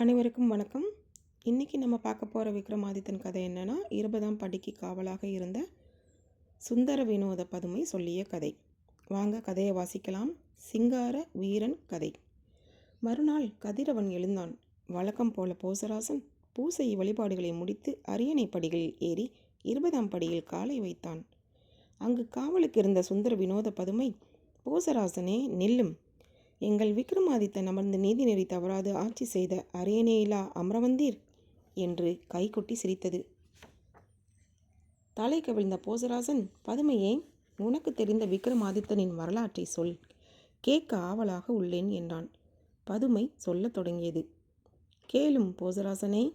அனைவருக்கும் வணக்கம். இன்றைக்கி நம்ம பார்க்க போகிற விக்ரமாதித்தன் கதை என்னென்னா இருபதாம் படிக்கு காவலாக இருந்த சுந்தர வினோத பதுமை சொல்லிய கதை. வாங்க கதையை வாசிக்கலாம். சிங்கார வீரன் கதை. மறுநாள் கதிரவன் எழுந்தான். வழக்கம் போல போசராசன் பூசை வழிபாடுகளை முடித்து அரியணை படிகளில் ஏறி இருபதாம் படியில் காலை வைத்தான். அங்கு காவலுக்கு இருந்த சுந்தர வினோத பதுமை போசராசனே நெல்லும். எங்கள் விக்ரமாதித்தன் அமர்ந்து நீதிநெறி தவறாது ஆட்சி செய்த அரியணையிலா அமரவந்தீர் என்று கைகொட்டி சிரித்தது. தலை கவிழ்ந்த போசராசன் பதுமையே உனக்கு தெரிந்த விக்ரமாதித்தனின் வரலாற்றை சொல். கேட்க ஆவலாக உள்ளேன் என்றான். பதுமை சொல்லத் தொடங்கியது. கேளும் போசராசனே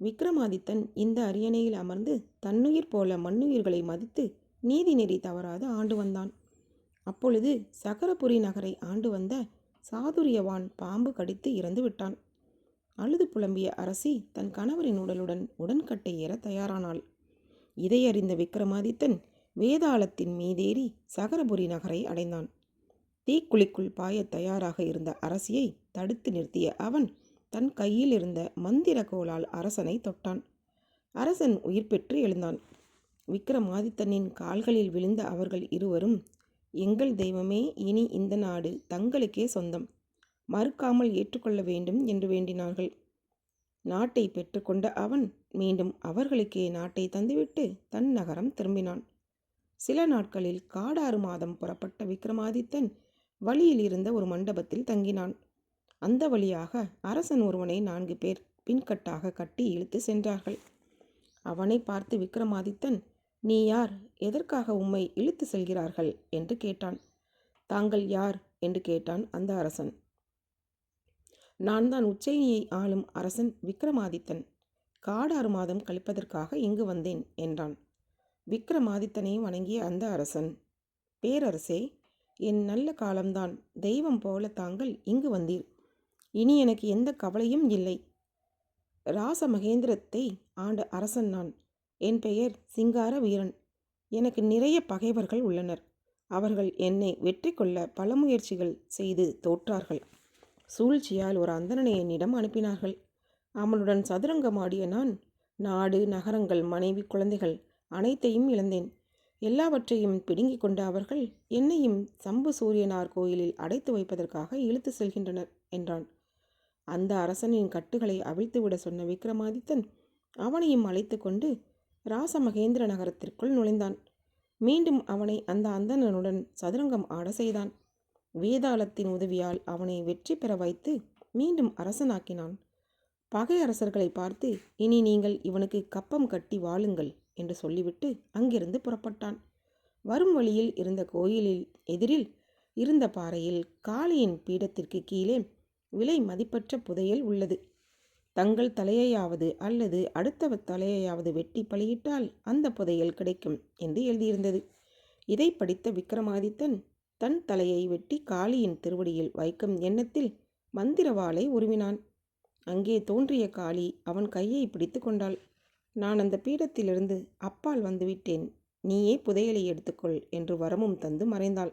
விக்ரமாதித்தன் இந்த அரியணையில் அமர்ந்து தன்னுயிர் போல மண்ணுயிர்களை மதித்து நீதிநெறி தவறாது ஆண்டு வந்தான். அப்பொழுது சகரபுரி நகரை ஆண்டு வந்த சாதுரியவான் பாம்பு கடித்து இறந்து விட்டான். அழுது புலம்பிய அரசி தன் கணவரின் உடலுடன் உடன்கட்டை ஏற தயாரானாள். இதையறிந்த விக்ரமாதித்தன் வேதாளத்தின் மீதேறி சகரபுரி நகரை அடைந்தான். தீக்குழிக்குள் பாய தயாராக இருந்த அரசியை தடுத்து நிறுத்திய அவன் தன் கையில் இருந்த மந்திர கோலால் அரசனை தொட்டான். அரசன் உயிர் பெற்று எழுந்தான். விக்ரமாதித்தனின் கால்களில் விழுந்த அவர்கள் இருவரும் எங்கள் தெய்வமே இனி இந்த நாடு தங்களுக்கே சொந்தம். மறுக்காமல் ஏற்றுக்கொள்ள வேண்டும் என்று வேண்டினார்கள். நாட்டை பெற்றுக்கொண்ட அவன் மீண்டும் அவர்களுக்கே நாட்டை தந்துவிட்டு தன் நகரம் திரும்பினான். சில நாட்களில் காடாறு மாதம் புறப்பட்ட விக்ரமாதித்தன் வழியில் இருந்த ஒரு மண்டபத்தில் தங்கினான். அந்த வழியாக அரசன் ஒருவனை நான்கு பேர் பின்கட்டாக கட்டி இழுத்து சென்றார்கள். அவனை பார்த்து விக்ரமாதித்தன் நீ யார்? எதற்காக உம்மை இழுத்து செல்கிறார்கள்? என்று கேட்டான். தாங்கள் யார்? என்று கேட்டான் அந்த அரசன். நான் தான் உச்சயினியை ஆளும் அரசன் விக்ரமாதித்தன். காடாறு மாதம் கழிப்பதற்காக இங்கு வந்தேன் என்றான். விக்ரமாதித்தனை வணங்கிய அந்த அரசன். பேரரசே என் நல்ல காலம்தான். தெய்வம் போல தாங்கள் இங்கு வந்தீர். இனி எனக்கு எந்த கவலையும் இல்லை. ராச மகேந்திரத்தை ஆண்ட அரசன் நான். என் பெயர் சிங்கார வீரன். எனக்கு நிறைய பகைவர்கள் உள்ளனர். அவர்கள் என்னை வெற்றி கொள்ள பல முயற்சிகள் செய்து தோற்றார்கள். சூழ்ச்சியால் ஒரு அந்தணனை என்னிடம் அனுப்பினார்கள். அவனுடன் சதுரங்கமாடிய நான் நாடு நகரங்கள் மனைவி குழந்தைகள் அனைத்தையும் இழந்தேன். எல்லாவற்றையும் பிடுங்கிக் கொண்ட அவர்கள் என்னையும் சம்பு சூரியனார் கோயிலில் அடைத்து வைப்பதற்காக இழுத்து செல்கின்றனர் என்றான். அந்த அரசனின் கட்டுகளை அவிழ்த்துவிட சொன்ன விக்ரமாதித்தன் அவனையும் அழைத்து கொண்டு ராசமகேந்திர நகரத்திற்குள் நுழைந்தான். மீண்டும் அவனை அந்த அந்தணனுடன் சதுரங்கம் ஆட செய்தான். வேதாளத்தின் உதவியால் அவனை வெற்றி பெற வைத்து மீண்டும் அரசனாக்கினான். பகை அரசர்களை பார்த்து இனி நீங்கள் இவனுக்கு கப்பம் கட்டி வாழுங்கள் என்று சொல்லிவிட்டு அங்கிருந்து புறப்பட்டான். வரும் வழியில் இருந்த கோயிலில் எதிரில் இருந்த பாறையில் காளியின் பீடத்திற்கு கீழே விலை மதிப்பற்ற புதையல் உள்ளது. தங்கள் தலையையாவது அல்லது அடுத்த தலையையாவது வெட்டி பலியிட்டால் அந்த புதையல் கிடைக்கும் என்று எழுதியிருந்தது. இதை படித்த விக்ரமாதித்தன் தன் தலையை வெட்டி காளியின் திருவடியில் வைக்கும் எண்ணத்தில் மந்திரவாளை உருவினான். அங்கே தோன்றிய காளி அவன் கையை பிடித்து கொண்டாள். நான் அந்த பீடத்திலிருந்து அப்பால் வந்துவிட்டேன் நீயே புதையலை எடுத்துக்கொள் என்று வரமும் தந்து மறைந்தாள்.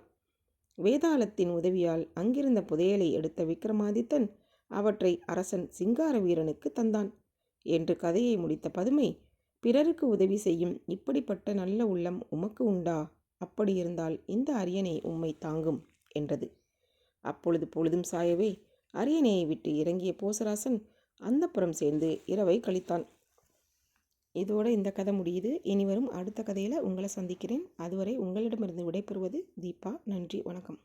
வேதாளத்தின் உதவியால் அங்கிருந்த புதையலை எடுத்த விக்ரமாதித்தன் அவற்றை அரசன் சிங்கார வீரனுக்கு தந்தான். என்று கதையை முடித்த பதுமை பிறருக்கு உதவி செய்யும் இப்படிப்பட்ட நல்ல உள்ளம் உமக்கு உண்டா? அப்படி இருந்தால் இந்த அரியணை உம்மை தாங்கும் என்றது. அப்பொழுது பொழுதும் சாயவே அரியணையை விட்டு இறங்கிய போசராசன் அந்த புறம் சேர்ந்து இரவை கழித்தான். இதோட இந்த கதை முடியுது. இனிவரும் அடுத்த கதையில் உங்களை சந்திக்கிறேன். அதுவரை உங்களிடமிருந்து விடைபெறுவது தீபா. நன்றி வணக்கம்.